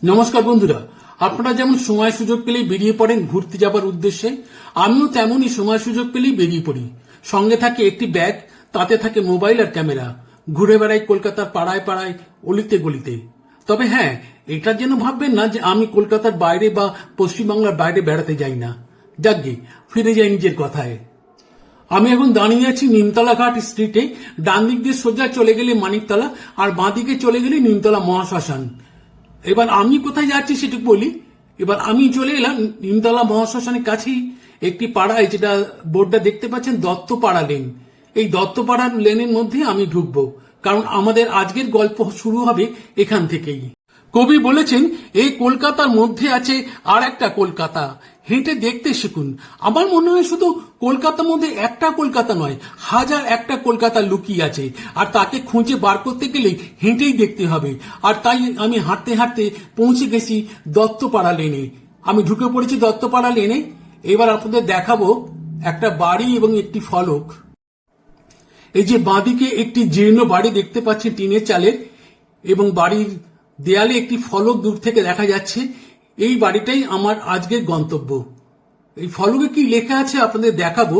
নমস্কার বন্ধুরা, আপনারা যেমন সময় সুযোগ পেলেই বেরিয়ে পড়েন ঘুরতে যাবার উদ্দেশ্যে, আমিও তেমনই সময় সুযোগ পেলেই বেরিয়ে পড়ি। সঙ্গে থাকে একটি ব্যাগ, তাতে থাকে মোবাইল আর ক্যামেরা। ঘুরে বেড়াই কলকাতার পাড়ায় পাড়ায়, অলিতে গলিতে। তবে হ্যাঁ এটার যেন ভাববেন না যে আমি কলকাতার বাইরে বা পশ্চিমবাংলার বাইরে বেড়াতে যাই না। যাকগে ফিরে যাই নিজের কথায়। আমি এখন দাঁড়িয়ে আছি নিমতলা ঘাট স্ট্রিটে ডান দিক দিয়ে সোজা চলে গেলে মানিকতলা, আর বাঁ দিকে চলে গেলে নিমতলা মহাশ্মশান। এবার আমি কোথায় যাচ্ছি সেটুকু বলি। এবার আমি চলে এলাম নিমতলা মহাশ্মশানের কাছেই, একটি পাড়ায় যেটা বোর্ডটা দেখতে পাচ্ছেন, দত্তপাড়া লেন। এই দত্তপাড়ার লেনের মধ্যে আমি ঢুকবো, কারণ আমাদের আজকের গল্প শুরু হবে এখান থেকেই। কবি বলেছেন, এই কলকাতার মধ্যে আছে আর একটা কলকাতা। হেঁটে দেখতে শিখুন। আমার মনে হয় শুধু কলকাতার মধ্যে একটা কলকাতা নয়, হাজার একটা কলকাতা লুকিয়ে আছে। আর তাকে খুঁজে বার করতে গেলেই হেঁটেই দেখতে হবে। আর তাই আমি হাঁটতে হাঁটতে পৌঁছে গেছি দত্তপাড়া লেনে। আমি ঢুকে পড়েছি দত্তপাড়া লেনে। এবার আপনাদের দেখাবো একটা বাড়ি এবং একটি ফলক। এই যে বাঁদিকে একটি জীর্ণ বাড়ি দেখতে পাচ্ছি টিনের চালের এবং বাড়ির দেয়ালে একটি ফলক দূর থেকে দেখা যাচ্ছে। এই বাড়িটাই আমার আজকের গন্তব্য। এই ফলকে কি লেখা আছে? আপনাদের দেখাবো।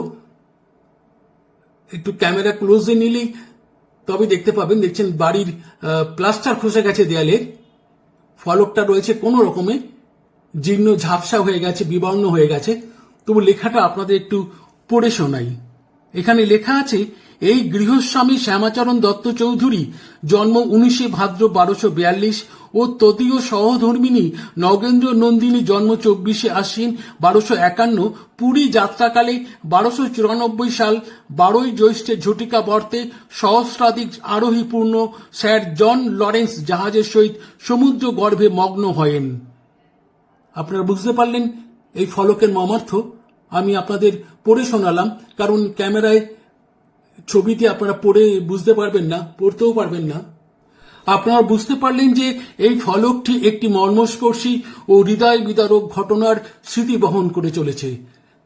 একটু ক্যামেরা ক্লোজে নিলেই তবে দেখতে পাবেন। দেখছেন বাড়ির প্লাস্টার খসে গেছে দেয়ালের ফলকটা রয়েছে কোনো রকমে। জীর্ণ ঝাপসা হয়ে গেছে, বিবর্ণ হয়ে গেছে। তবু লেখাটা আপনাদের একটু পড়ে শোনাই। এখানে লেখা আছে এই গৃহস্বামী শ্যামাচরণ দত্ত চৌধুরী জন্ম উনিশে ভাদ্র বারোশো বিয়াল্লিশ ও ততীয় সহধর্মিনী নগেন্দ্র নন্দিনী জন্ম চব্বিশে আশ্বিন বারোশো একান্ন। পুরী যাত্রাকালে বারোশো চুরানব্বই সাল বারোই জ্যৈষ্ঠে ঝটিকা বর্তে সহস্রাধিক আরোহী পূর্ণ স্যার জন লরেন্স জাহাজের সহিত সমুদ্র গর্ভে মগ্ন হয়েন। আপনারা বুঝতে পারলেন এই ফলকের মর্মার্থ আমি আপনাদের পড়ে শোনালাম, কারণ ক্যামেরায় ছবিতে আপনারা পড়ে বুঝতে পারবেন না, পড়তেও পারবেন না। আপনারা বুঝতে পারলেন যে এই ফলকটি একটি মর্মস্পর্শী ও হৃদয় বিদারক ঘটনার স্মৃতি বহন করে চলেছে।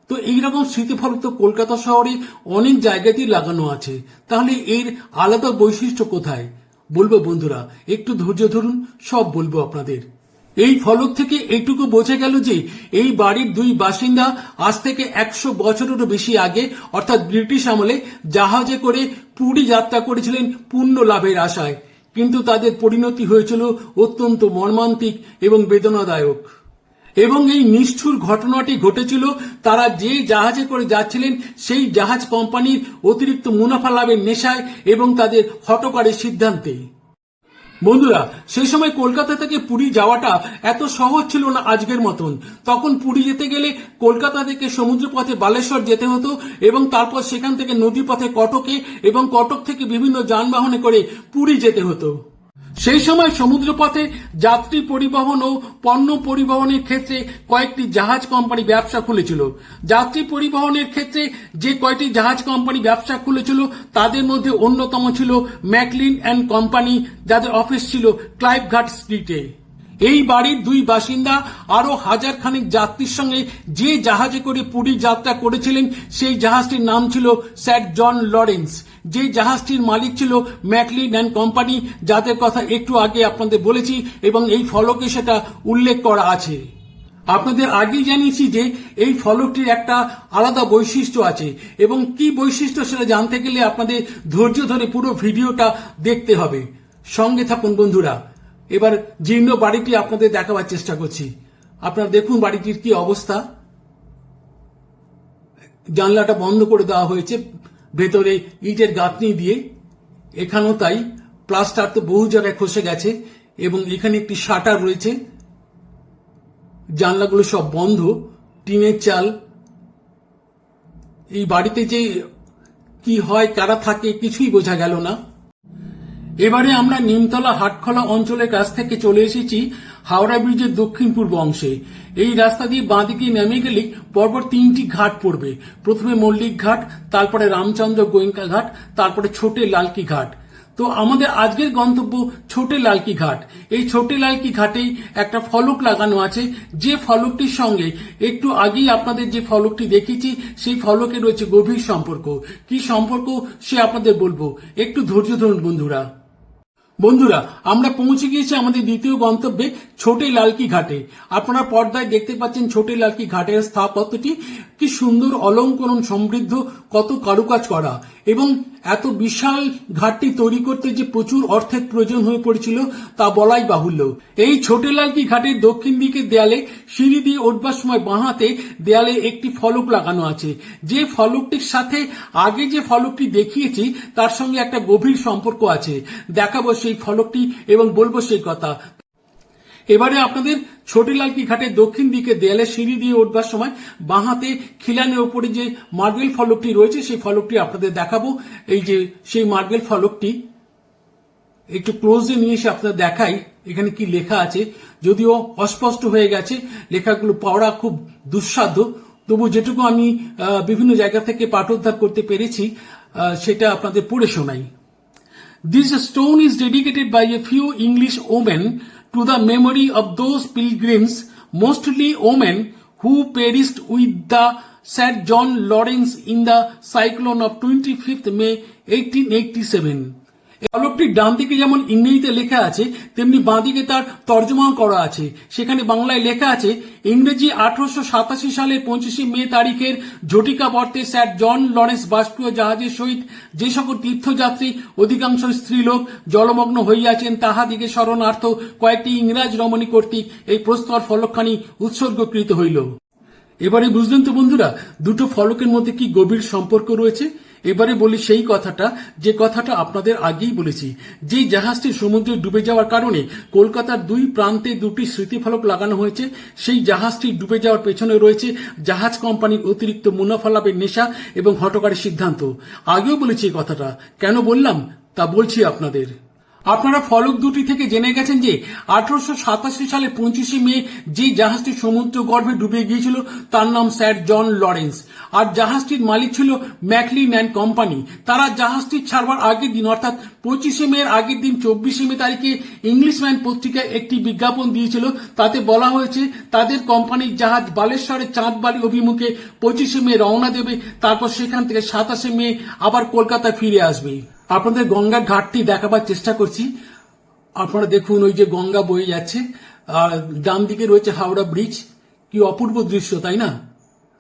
তো এইরকম স্মৃতিফলক তো কলকাতা শহরে অনেক জায়গাতেই লাগানো আছে। তাহলে এর আলাদা বৈশিষ্ট্য কোথায়? বলব বন্ধুরা, একটু ধৈর্য ধরুন, সব বলব আপনাদের। এই ফলক থেকে এইটুকু বোঝা গেল যে এই বাড়ির দুই বাসিন্দা আজ থেকে একশো বছরেরও বেশি আগে, অর্থাৎ ব্রিটিশ আমলে জাহাজে করে পুরী যাত্রা করেছিলেন পুণ্য লাভের আশায়। কিন্তু তাদের পরিণতি হয়েছিল অত্যন্ত মর্মান্তিক এবং বেদনাদায়ক। এবং এই নিষ্ঠুর ঘটনাটি ঘটেছিল, তারা যে জাহাজে করে যাচ্ছিলেন, সেই জাহাজ কোম্পানির অতিরিক্ত মুনাফা লাভের নেশায় এবং তাদের হটকারের সিদ্ধান্তে। বন্ধুরা, সেই সময় কলকাতা থেকে পুরী যাওয়াটা এত সহজ ছিল না আজকের মতন। তখন পুরী যেতে গেলে কলকাতা থেকে সমুদ্র পথে বালেশ্বর যেতে হতো এবং তারপর সেখান থেকে নদী পথে কটকে এবং কটক থেকে বিভিন্ন যানবাহনে করে পুরী যেতে হতো। সেই সময় সমুদ্রপথে যাত্রী পরিবহন ও পণ্য পরিবহনের ক্ষেত্রে কয়েকটি জাহাজ কোম্পানি ব্যবসা খুলেছিল। যাত্রী পরিবহনের ক্ষেত্রে যে কয়টি জাহাজ কোম্পানি ব্যবসা খুলেছিল, তাদের মধ্যে অন্যতম ছিল ম্যাকলিন অ্যান্ড কোম্পানি, যাদের অফিস ছিল ক্লাইভঘাট স্ট্রিটে। এই বাড়ির দুই বাসিন্দা আরও হাজার খানিক যাত্রীর সঙ্গে যে জাহাজে করে পুরী যাত্রা করেছিলেন, সেই জাহাজটির নাম ছিল স্যার জন লরেন্স। যে জাহাজটির মালিক ছিল ম্যাকলিন অ্যান্ড কোম্পানি, যাদের কথা একটু আগে আপনাদের বলেছি এবং এই ফলকে সেটা উল্লেখ করা আছে। আপনাদের আগেই জানিয়েছি যে এই ফলকটির একটা আলাদা বৈশিষ্ট্য আছে এবং কি বৈশিষ্ট্য সেটা জানতে গেলে আপনাদের ধৈর্য ধরে পুরো ভিডিওটা দেখতে হবে। সঙ্গে থাকুন বন্ধুরা। এবার জীর্ণ বাড়িটি আপনাদের দেখাবার চেষ্টা করছি। আপনারা দেখুন বাড়িটির কি অবস্থা। জানলাটা বন্ধ করে দেওয়া হয়েছে। ভেতরে ইটের গাঁথনি দিয়ে। এখানেও তাই প্লাস্টার তো বহু জায়গায় খসে গেছে এবং এখানে একটি শাটার রয়েছে। জানলাগুলো সব বন্ধ। টিনের চাল। এই বাড়িতে যে কি হয়, কারা থাকে কিছুই বোঝা গেল না। এবারে আমরা নিমতলা হাটখলা অঞ্চলের কাছ থেকে চলে এসেছি হাওড়া ব্রিজের দক্ষিণ পূর্ব অংশে। এই রাস্তা দিয়ে বাঁদিকে নেমে গেলে পরপর তিনটি ঘাট পড়বে। প্রথমে মল্লিক ঘাট, তারপরে রামচন্দ্র গোয়েঙ্কা ঘাট, তারপরে ছোটে লালকি ঘাট। তো আমাদের আজকের গন্তব্য ছোটে লালকি ঘাট। এই ছোটে লালকি ঘাটেই একটা ফলক লাগানো আছে। যে ফলকটির সঙ্গে একটু আগেই আপনাদের যে ফলকটি দেখেছি, সেই ফলকে রয়েছে গভীর সম্পর্ক। কি সম্পর্ক সে আপনাদের বলব? একটু ধৈর্য ধরুন বন্ধুরা। বন্ধুরা, আমরা পৌঁছে গিয়েছি আমাদের দ্বিতীয় গন্তব্যে ছোটে লালকি ঘাটে। আপনারা পর্দায় দেখতে পাচ্ছেন ছোটে লালকি ঘাটের স্থাপত্যটি। কি সুন্দর অলঙ্করণ সমৃদ্ধ, কত কারুকাজ করা। এবং এত বিশাল ঘাটটি তৈরি করতে যে প্রচুর অর্থের প্রয়োজন হয়ে পড়েছিল, তা বলাই বাহুল্য। এই ছোটে লালকি ঘাটের দক্ষিণ দিকের দেয়ালে সিঁড়ি দিয়ে উঠবার সময় বাঁহাতে দেয়ালে একটি ফলক লাগানো আছে। যে ফলকটির সাথে আগে যে ফলকটি দেখিয়েছি, তার সঙ্গে একটা গভীর সম্পর্ক আছে। দেখাবো সেই ফলকটি এবং বলব সেই কথা। এবারে আপনাদের ছোটিলালকি ঘাটের দক্ষিণ দিকে দেয়ালে সিঁড়ি দিয়ে উঠবার সময় বাঁহাতে খিলানের ওপরে যে মার্বেল ফলকটি রয়েছে, সেই ফলকটি আপনাদের দেখাবো। এই যে সেই মার্বেল ফলকটি, একটু ক্লোজে নিয়ে এসে আপনাদের দেখাই, এখানে কি লেখা আছে, যদিও অস্পষ্ট হয়ে গেছে, লেখাগুলো পড়া খুব দুঃসাধ্য। তবু যেটুকু আমি বিভিন্ন জায়গা থেকে পাঠোদ্ধার করতে পেরেছি সেটা আপনাদের পড়ে শোনাই। This stone is dedicated by a few English women to the memory of those pilgrims, mostly women, who perished with the Sir John Lawrence in the cyclone of 25th May 1887. এই ফলকটির ডান দিকে যেমন ইংরেজিতে লেখা আছে, তেমনি বাঁ দিকে তার তর্জমাও করা আছে। সেখানে বাংলায় লেখা আছে, ইংরেজি আঠারোশো সাতাশি সালের পঁচিশে মে তারিখের ঝটিকা বর্তে স্যার জন লরেন্স বাষ্পীয় জাহাজের সহিত যে সকল তীর্থযাত্রী, অধিকাংশ স্ত্রীলোক জলমগ্ন হইয়াছেন তাহাদিকে স্মরণার্থ কয়েকটি ইংরাজ রমণী কর্তৃক এই প্রস্তর ফলকখানি উৎসর্গকৃত হইল। এবারে বুঝলেন তো বন্ধুরা, দুটো ফলকের মধ্যে কি গভীর সম্পর্ক রয়েছে? এবারে বলি সেই কথাটা, যে কথাটা আপনাদের আগেই বলেছি। যে জাহাজটি সমুদ্রে ডুবে যাওয়ার কারণে কলকাতার দুই প্রান্তে দুটি স্মৃতিফলক লাগানো হয়েছে, সেই জাহাজটি ডুবে যাওয়ার পেছনে রয়েছে জাহাজ কোম্পানির অতিরিক্ত মুনাফা লাভের নেশা এবং হটকারী সিদ্ধান্ত। আগেও বলেছি এই কথাটা। কেন বললাম? তা বলছি আপনাদের। আপনারা ফলক দুটি থেকে জেনে গেছেন যে আঠারোশো সাতাশি সালে পঁচিশে মে যে জাহাজটি সমুদ্র গর্ভে ডুবে গিয়েছিল, তার নাম স্যার জন লরেন্স। আর জাহাজটির মালিক ছিল ম্যাকলিন অ্যান্ড কোম্পানি। তারা জাহাজটি ছাড়বার আগের দিন, অর্থাৎ পঁচিশে মে এর আগের দিন, চব্বিশে মে তারিখে ইংলিশম্যান পত্রিকায় একটি বিজ্ঞাপন দিয়েছিল। তাতে বলা হয়েছে, তাদের কোম্পানির জাহাজ বালেশ্বরের চাঁদবাড়ি অভিমুখে পঁচিশে মে রওনা দেবে। তারপর সেখান থেকে সাতাশে মে আবার কলকাতায় ফিরে আসবে। আপনাদের গঙ্গা ঘাটটি দেখাবার চেষ্টা করছি। আপনারা দেখুন ওই যে গঙ্গা বয়ে যাচ্ছে। আর ডান দিকে রয়েছে হাওড়া ব্রিজ। কি অপূর্ব দৃশ্য, তাই না?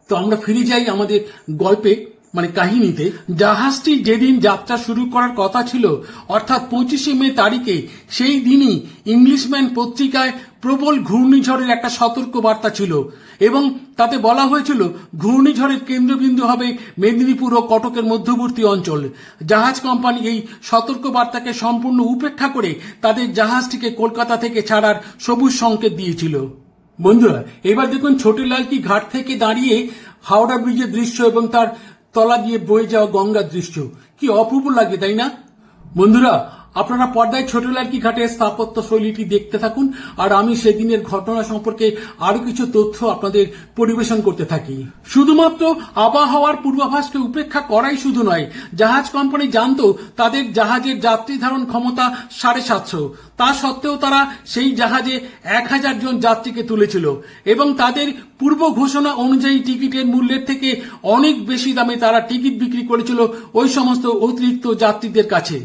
তো আমরা ফিরে যাই আমাদের গল্পে। মানে কাহিনীতে জাহাজটি যেদিন যাত্রা শুরু করার কথা ছিল, অর্থাৎ পঁচিশে মে তারিখে, সেই দিনই ইংলিশম্যান পত্রিকায় প্রবল ঘূর্ণিঝড়ের একটা সতর্ক বার্তা ছিল এবং তাতে বলা হয়েছিল, ঘূর্ণিঝড়ের কেন্দ্রবিন্দু হবে মেদিনীপুর ও কটকের মধ্যবর্তী অঞ্চল। জাহাজ কোম্পানি এই সতর্ক বার্তাকে সম্পূর্ণ উপেক্ষা করে তাদের জাহাজটিকে কলকাতা থেকে ছাড়ার সবুজ সংকেত দিয়েছিল। বন্ধুরা, এবার দেখুন ছোটলালকি ঘাট থেকে দাঁড়িয়ে হাওড়া ব্রিজের দৃশ্য এবং তার তলা দিয়ে বয়ে যাওয়া গঙ্গার দৃশ্য। কি অপূর্ব লাগে তাই না? বন্ধুরা আপনারা পর্দায় ছোটলালকি ঘাটের স্থাপত্য শৈলীটি দেখতে থাকুন, আর আমি সেদিনের ঘটনা সম্পর্কে আরও কিছু তথ্য আপনাদের পরিবেশন করতে থাকি। শুধুমাত্র আবহাওয়ার পূর্বাভাসকে উপেক্ষা করাই শুধু নয়, জাহাজ কোম্পানি জানতো তাদের জাহাজের যাত্রী ধারণ ক্ষমতা সাড়ে সাতশো। তা সত্ত্বেও তারা সেই জাহাজে এক হাজার জন যাত্রীকে তুলেছিল, এবং তাদের পূর্ব ঘোষণা অনুযায়ী টিকিটের মূল্যের থেকে অনেক বেশি দামে তারা টিকিট বিক্রি করেছিল ওই সমস্ত অতিরিক্ত যাত্রীদের কাছে।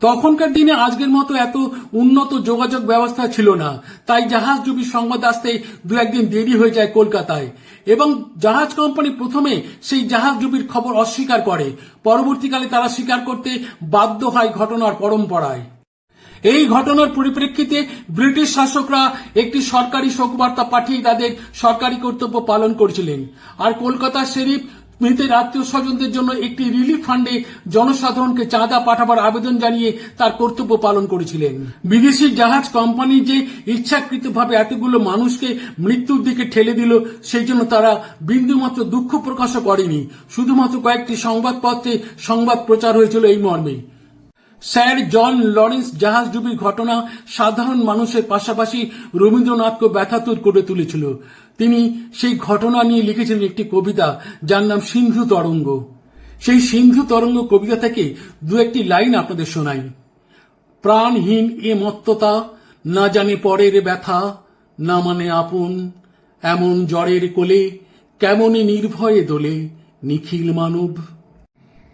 তখনকার দিনে আজকের মতো এত উন্নত যোগাযোগ ব্যবস্থা ছিল না। তাই জাহাজ ডুবির সংবাদ আসতে দু একদিন দেরি হয়ে যায় কলকাতায়। এবং জাহাজ কোম্পানি প্রথমে সেই জাহাজ ডুবির খবর অস্বীকার করে। পরবর্তীকালে তারা স্বীকার করতে বাধ্য হয় ঘটনার পরম্পরায়। এই ঘটনার পরিপ্রেক্ষিতে ব্রিটিশ শাসকরা একটি সরকারি শোকবার্তা পাঠিয়ে তাদের সরকারি কর্তব্য পালন করছিলেন। আর কলকাতার শেরিফ মৃতের আত্মীয় স্বজনদের জন্য একটি রিলিফ ফান্ডে জনসাধারণকে চাঁদা পাঠাবার আবেদন জানিয়ে তার কর্তব্য পালন করেছিলেন। বিদেশি জাহাজ কোম্পানি যে ইচ্ছাকৃতভাবে এতগুলো মানুষকে মৃত্যুর দিকে ঠেলে দিল, সেই জন্য তারা বিন্দুমাত্র দুঃখ প্রকাশও করেনি। শুধুমাত্র কয়েকটি সংবাদপত্রে সংবাদ প্রচার হয়েছিল এই মর্মে। স্যার জন লরেন্স জাহাজ ডুবির ঘটনা সাধারণ মানুষের পাশাপাশি রবীন্দ্রনাথকে ব্যথাতুর করে তুলেছিল। তিনি সেই ঘটনা নিয়ে লিখেছিলেন একটি কবিতা যার নাম সিন্ধু তরঙ্গ। সেই সিন্ধু তরঙ্গ কবিতা থেকে দু একটি লাইন আপনাদের শোনাই। প্রাণহীন এ মত্ততা, না জানে পরের ব্যথা, না মানে আপন, এমন জ্বরের কোলে, কেমনে নির্ভয়ে দোলে নিখিল মানব।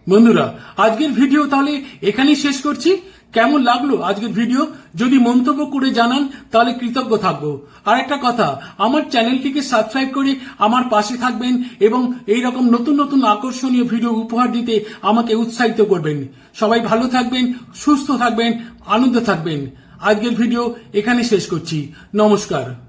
বন্ধুরা, আজকের ভিডিও তাহলে এখানেই শেষ করছি। কেমন লাগল আজকের ভিডিও যদি মন্তব্য করে জানান, তাহলে কৃতজ্ঞ থাকব। আর একটা কথা, আমার চ্যানেলটিকে সাবস্ক্রাইব করে আমার পাশে থাকবেন এবং এই রকম নতুন নতুন আকর্ষণীয় ভিডিও উপহার দিতে আমাকে উৎসাহিত করবেন। সবাই ভালো থাকবেন, সুস্থ থাকবেন, আনন্দ থাকবেন। আজকের ভিডিও এখানে শেষ করছি। নমস্কার।